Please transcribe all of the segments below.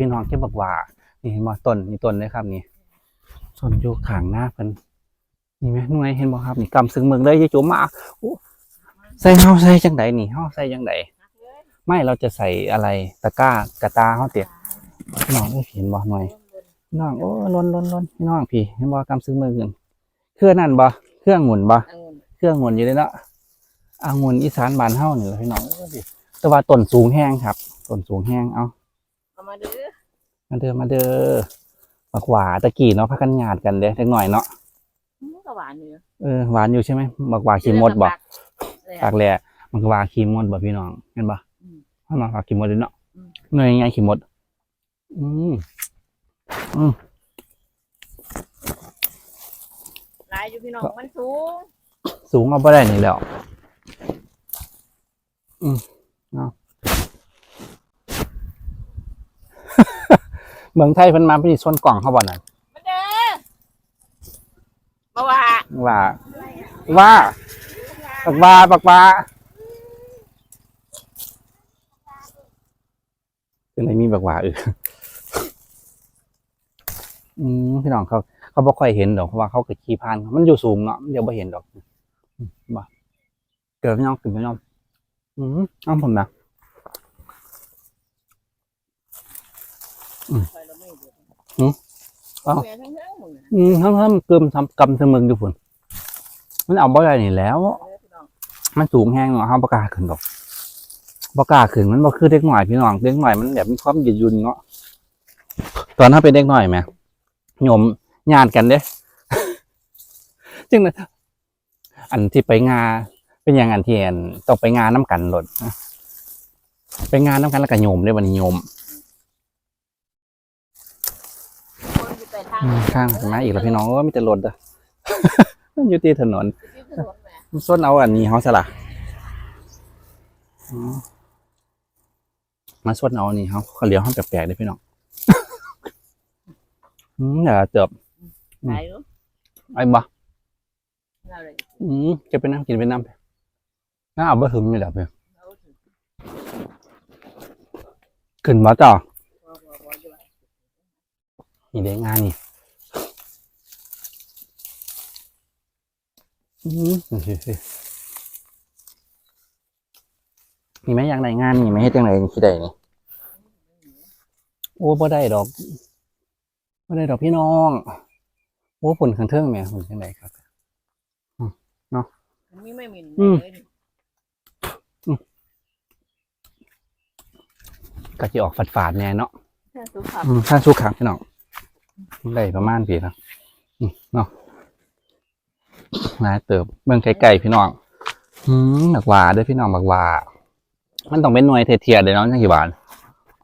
พี่น้องเก็บบักหว่านี่เห็นบ่ต้นนี่ต้นเลยครับนี่ต้นอยู่ข้างหน้าเพิ่นนี่ไหมหน่วยเห็นบ่ครับนี่กำซึ้งเมืองเลยยายจุ๋มมาโอ้ใส่เฮาใส่จังไดนี่เฮาใส่จังไดไม่เราจะใส่อะไรตะกร้ากระตาเฮาเตียพี่น้องเอ้ยเห็นบ่หน่วยพี่น้องโอ้ล้นล้นล้นพี่น้องพี่เห็นบ่กำซึ้งเมืองกันเครื่องนั่นบ่เครื่องหมุนบ่องุ่นเครื่องงวนอยู่เลยเนาะอางวนอีสานบ้านเฮานี่แหละพี่น้องเอ้ยแต่ว่าต้นสูงแห้งครับต้นสูงแห้งเอาเอามาดื้อ มาเด้อมาเด้อบักหวาตะกี้เนาะพักกันหยาดกันเด้เล็กหน่อยเนาะมันก็หวานอยู่เออหวานอยู่ใช่ไหมบักหวาขี้มดบ่เลยปากแหล่มันก็ว่าขี้มดบ่พี่น้องเห็นบ่อืมมันมาว่าขี้มดเลยเนาะอืมหน่วยยังไงขี้มด อืมลายอยู่พี่น้องมันสูง สูงเอาบ่ได้นี่แล้วอืมเอา เมืองไทยเพิ่นมาเพิ่นสิส่วนกล่องเขาบ่นั่นมาเด้อมาว่าว่าว่าปักว่าปักว่าเป็นไรมีปักว่าเอออืมพี่น้องเขาเขาบ่ค่อยเห็นดอกเพราะว่าเขาเกิดขี้พาน มันอยู่สูงเนาะมันเดี๋ยวบ่เห็นดอกอืมบ่เกิดพี่น้องขึ้นพี่น้องอืมเอาผมนะคอยเราไม่ เดือดหืมเอ้าแม่ทั้งเรื่องมึงน่ะอืมทั้งทั้งเกิมทำกำเสมึงอยู่พุ่นมันเอาบ่ได้นี่แหล้วเด้อพี่น้องมันสูงแห้งเนาะห้ามประกล้าขึ้นดอกประกล้าขึ้นมันบ่คือเด็กหน่อยพี่น้องเด็กหน่อยมันแบบมีความยืดหยุ่นเนาะตอนถ้าเป็นเด็กหน่อยแหมโยมญาติกันเด้จึงนะอันที่ไปงานเป็นอย่างอันที่อันต้องไปงานน้ำกันหลดนะไปงานน้ำกันแล้วก็โยมได้วันนี้โยม คนอยู่แต่ ทางอืมข้างมาอีกแล้วพี่น้องว่ามีแต่รถเด้อมันอยู่ที่ถนนที่ถนนแหม่มันส้นเอาอันนี้เขาสละอ๋อมาส้นเอาอันนี้เขาเขาเลี้ยวห้องแปลกๆเลยพี่น้องอืมเดี๋ยวเติบอืมตายอยู่ไอ้บ่เราเลยอืมจะไปน้ำกินไปน้ำไปน้าเอาบ่ถึงนี่แหละเพื่อนเราถึงขึ้นมาต่อบ่บ่บ่อยู่นี่เด้งานนี่อืม นี่ไหมอย่างไรงานนี่ไหมเฮ็ดจังไรนี่คิดได้นี่โอ้บ่ได้ดอกบ่ได้ดอกพี่น้องโอ้ผลขันเทิงแหม่ผลจังไรครับมันมีไม่มีอืมเลยก็จะออกฝาดๆแน่เนาะแค่สุภาพอืมถ้าสุกขังพี่น้องได้ประมาณพี่นะอืมเนาะ นาเติบเมืองไกลๆพี่น้องอืมบักหวาด้วยพี่น้องบักหวามันต้องเป็นหน่วยเทียๆเลยเนาะจังกี่บาท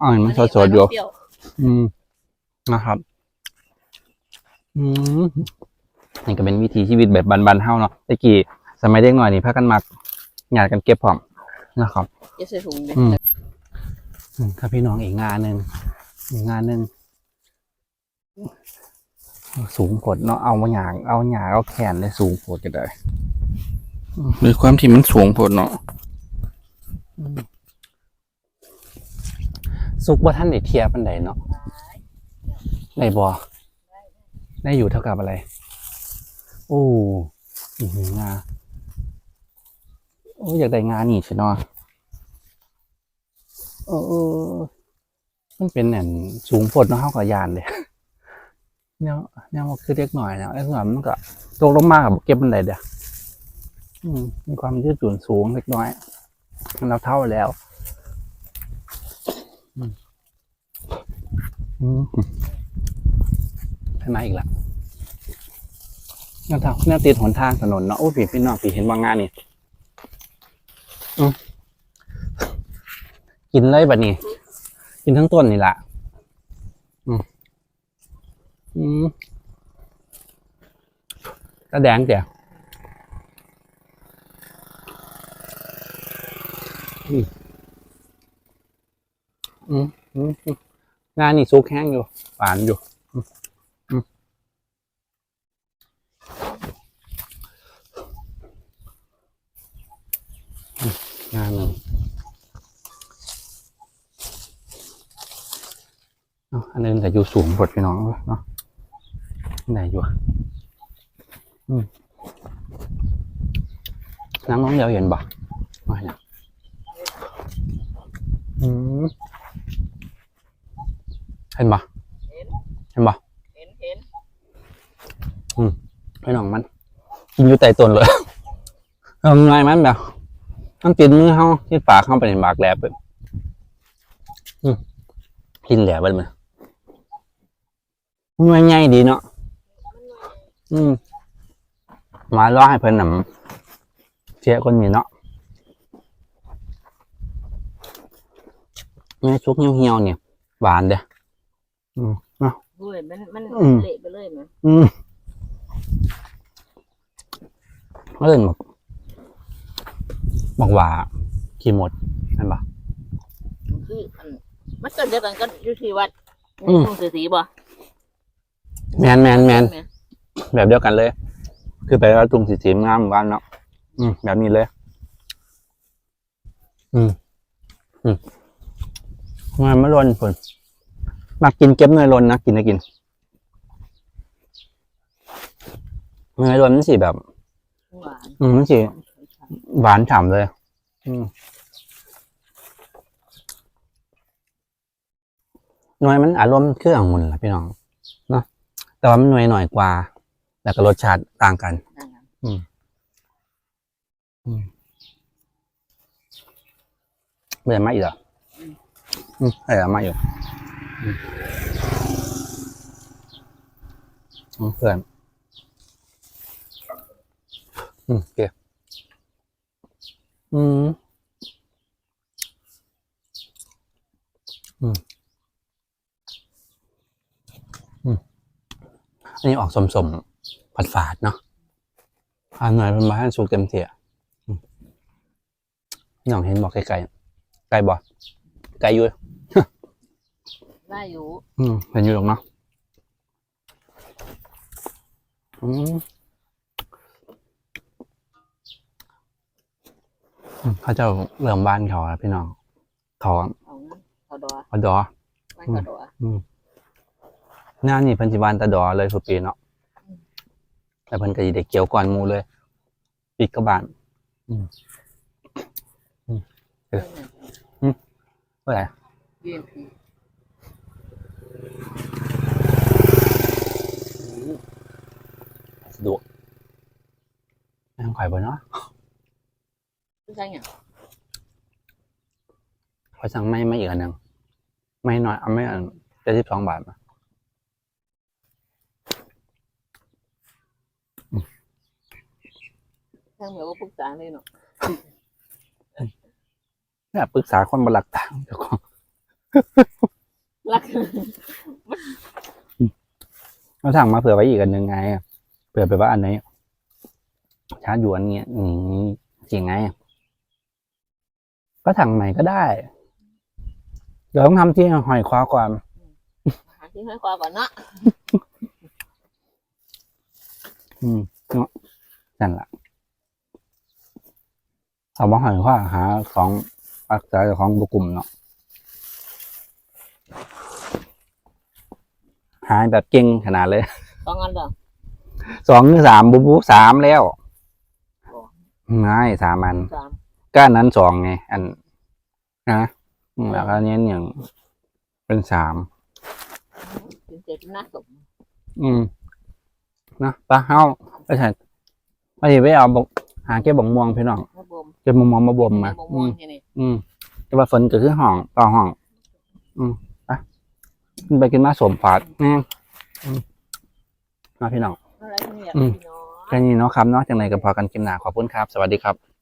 อ๋อมันสดๆอยู่เปรี้วอืมนะครับ อืมนี่ก็เป็นวิถีชีวิตแบบบันๆเฮาเนาะตะกี้สมัยเด็กหน่อยนี่พากันมักหยาดกันเก็บพร้อมนะครับจะใส่ถุงเลยอือืมครับพี่น้องอีกงานหนึ่งอีกงานหนึ่ง สูงผดเนาะเอาหยางเอาหยางเอาแขนได้สูงผดก็ได้หรือความที่มันสูงผดเนาะอืมสุกว่าท่านได้เทียบปันใดเนาะได้บอได้อยู่เท่ากับอะไร โอ้อีกหนึ่งงาโอ้อยากได้งานนี่ใช่เนาะเออเออมันเป็นแหน่นสูงโพดเนาะเฮากับยานเลย เนี่ยเนี่ยมันคือเล็กหน่อยนะเล็กหน่อยมันก็ตกลงมากับเก็บมันได้เด้อมีความยืดหยุ่นสูงเล็กน้อยมันเราเท่าแล้วอืมอืมขึ้นมาอีกแล้วแนวทางแนวติดหนทางถนนเนาะโอ้พี่พี่น้องพี่เห็นว่างานนี่กินเลยแบัดนี้ กินทั้งต้นนี่แหละ อืมกระแดงเดียวอืมอืมอืมงานนี่ซุกแห้งอยู่ หวานอยู่งานหนึ่งอันนึงแต่อยู่สูงกดพี่น้องเนาะ ไหนอยู่อะอืมน้ำน้องเดียวเห็นบ่ไม่นะอืมเห็นบ่เห็นเห็นบ่เห็นเห็นพี่น้องมันกินอยู่ใต้ต้นเลยเอาไงมันแบบมันติดมือเขาที่ปากเขาไปในปากแหลบเลยอืมกินแหลบไปเลยมันไม่ง่ายดีเนาะ อืมมาล่อให้เพิ่นหนำเสียคนนี้เนาะแม่ชุกเหี่ยวๆเนี่ยหวานเด้ออืมเนาะด้วยมันมันอืม เละไปเลยมั้ยอืมเล่นบอกบอกว่าขี่หมดเห็นปะมันคืออันมันก็เดียวกันก็อยู่ที่วัดอืมทุ่งเศรษฐีบ่แมนแมนแมนแม่ แบบเดียวกันเลย คือไปว่าตุงสีสีงามเหมือนกันเนาะอืมแบบนี้เลย อืมอืมงานมะรนผลมากินเก็บเนยรนนะกินนะกินเนยรนมันสีแบบหวานอืมมันสีหวานฉ่ำเลย อืมหน่วยมันอารมณ์เครื่ององุ่นแหละพี่น้องเนาะแต่ว่ามันหน่วยหน่อยกว่า แล้วก็รสชาติต่างกันนั่นน่ะไม่ได้มาอีกเหรออืมไม่ได้มาอยู่อืมอืมเพื่อนอืมโอเคอืมอืมอืมอันนี้ออกสมสมๆ ผัดฝาดๆเนาะอันหน่อยเป็นมาให้สุกเต็มเสียอืมพี่น้องเห็นบอกไกลๆไกลบ่ไกลอยู่ได้อยู่ อืมเห็นอยู่หรอกเนาะอืมอืมเขาเจะเริ่มบ้านเขาแล้วพี่น้องเขาเอางั้นเอาดอเอาดอไว้ก็ดอหน้านี่เพันธิบานตะดอเลยสุดปีเนาะ แต่เพิ่นก็สิได้เกี่ยวก่อนหมูเลยปีกกระบาลเออเมื่อไหร่ยืนคือสะดวกไม่ต้องข่อยบ่เนาะคือใช่หยังขอสั่งไม่ไม่อีกอันหนึ่งไม่น้อยเอาไม่อันเจ็ดสิบสองบาทมาางเหมือนว่าปรึกษาเลยเนาะเนี่ยปรึกษาคนบหลักต่างเดี๋ยวก่อนรักเราสั่งมาเผื่อไว้อีกอันหนึ่งไงเผื่อไปว่าอันไหนชาร์จอยู่อันเนี้ยอืมจริงไง ก็สั่งใหม่ก็ได้ เดี๋ยวต้องทำที่หอยคว้าความหาที่ให้ความก่อนเนาะอืมเนาะนั่นแหละ เอามาหอยคว้าหาของรักษาเจ้าของบุกลุ่มเนาะหาแบบเก่งขนาดเลยสองอันเด้อสองหรือสามบุบบุสามแล้วง่ายสามอันสามก้านนั้นสองไง อันนะอืมแล้วก็อันนี้อย่างเป็นสามถึงเจ็ดน่าสมอืมนะปลาเฮาไปใช่ไปไปเอาบกหาเก็บบกม่วงพี่น้อง มาบ่มเก็บบกม่วงมาบ่มมาบ่อืม่วงมแค่นี้อืม แต่ว่าฝนก็คือห้องต่อห้อง อืมไปขึ้นไปกินมาสมฝาดแน่อืมมาพี่น้องอะไรเนี่ยอืม พี่น้อง แค่นี้เนาะครับเนาะจังไรก็พอกันกินหนาขอบคุณครับ สวัสดีครับ